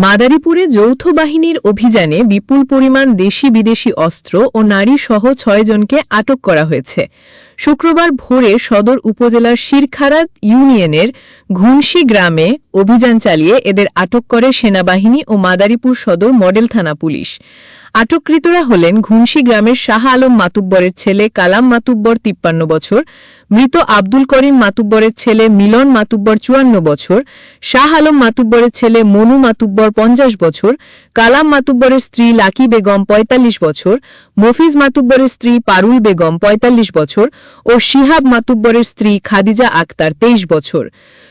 মাদারীপুরে যৌথ বাহিনীর অভিযানে বিপুল পরিমাণ দেশি বিদেশি অস্ত্র ও নারী সহ ছয়জনকে আটক করা হয়েছে। শুক্রবার ভোরে সদর উপজেলার শিরখারা ইউনিয়নের ঘুনশি গ্রামে অভিযান চালিয়ে এদের আটক করে সেনাবাহিনী ও মাদারীপুর সদর মডেল থানা পুলিশ। আটককৃতরা হলেন ঘুনশি গ্রামের শাহ আলম মাতুব্বরের ছেলে কালাম মাতুব্বর, তিপ্পান্ন বছর, মৃত আব্দুল করিম মাতুব্বরের ছেলে মিলন মাতুব্বর, চুয়ান্ন বছর, শাহ আলম মাতুব্বরের ছেলে মনু মাতুব্বর, পঞ্চাশ বছর, কালাম মাতুব্বরের স্ত্রী লাকি বেগম ৪৫ বছর, মফিজ মাতুব্বরের স্ত্রী পারুল বেগম ৪৫ বছর ও শিহাব মাতুব্বরের স্ত্রী খাদিজা আক্তার ২৩ বছর।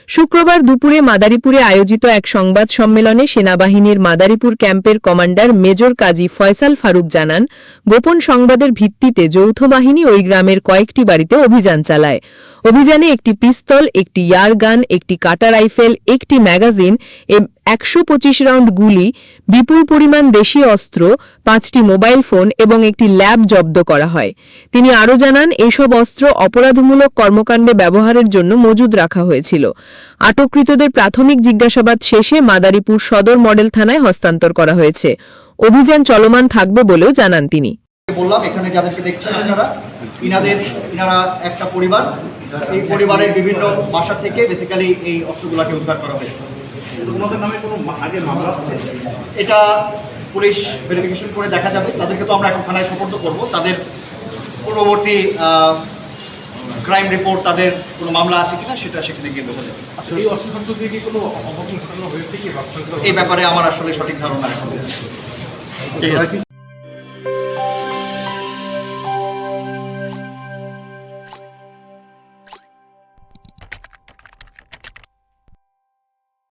শুক্রবার দুপুরে মাদারীপুরে আয়োজিত এক সংবাদ সম্মেলনে সেনাবাহিনীর মাদারীপুর ক্যাম্পের কমান্ডার মেজর কাজী ফয়সাল ফারুক জানান, গোপন সংবাদের ভিত্তিতে যৌথ বাহিনী ওই গ্রামের কয়েকটি বাড়িতে অভিযান চালায়। অভিযানে একটি পিস্তল, একটি ইয়ারগান, একটি কাটা রাইফেল, একটি ম্যাগাজিন একশো পঁচিশ রাউন্ড গুলি, বিপুল পরিমাণ দেশি অস্ত্র, পাঁচটি মোবাইল ফোন এবং একটি ল্যাব জব্দ করা হয়। তিনি আরও জানান, এসব অস্ত্র অপরাধমূলক কর্মকাণ্ডে ব্যবহারের জন্য মজুদ রাখা হয়েছিল। আটককৃতদের প্রাথমিক জিজ্ঞাসাবাদ শেষে মাদারীপুর সদর মডেল থানায় হস্তান্তর করা হয়েছে। অভিযান চলমান থাকবে বলেও জানান তিনি। বললাম, এখানে যাদেরকে দেখছেন ইনাদের, ইনারা একটা পরিবার। এই পরিবারের বিভিন্ন বাসা থেকে বেসিক্যালি এই অস্ত্রগুলোকে উদ্ধার করা হয়েছে। ওনাদের নামে কোনো আগে মামলা আছে? এটা পুলিশ ভেরিফিকেশন করে দেখা যাবে। তাদেরকে তো আমরা এখন থানায় সুপর্দ করব। তাদের পূর্ববর্তী ক্রাইম রিপোর্ট তাদের কোনো মামলা আছে কিনা সেটা সেখানে গিয়ে বোঝা যাবে আচ্ছা এই অস্ত্রশস্ত্র দিয়ে কি কোনো অঘটন ঘটানো হয়েছে কি? এই ব্যাপারে আমার আসলে সঠিক ধারণা এখন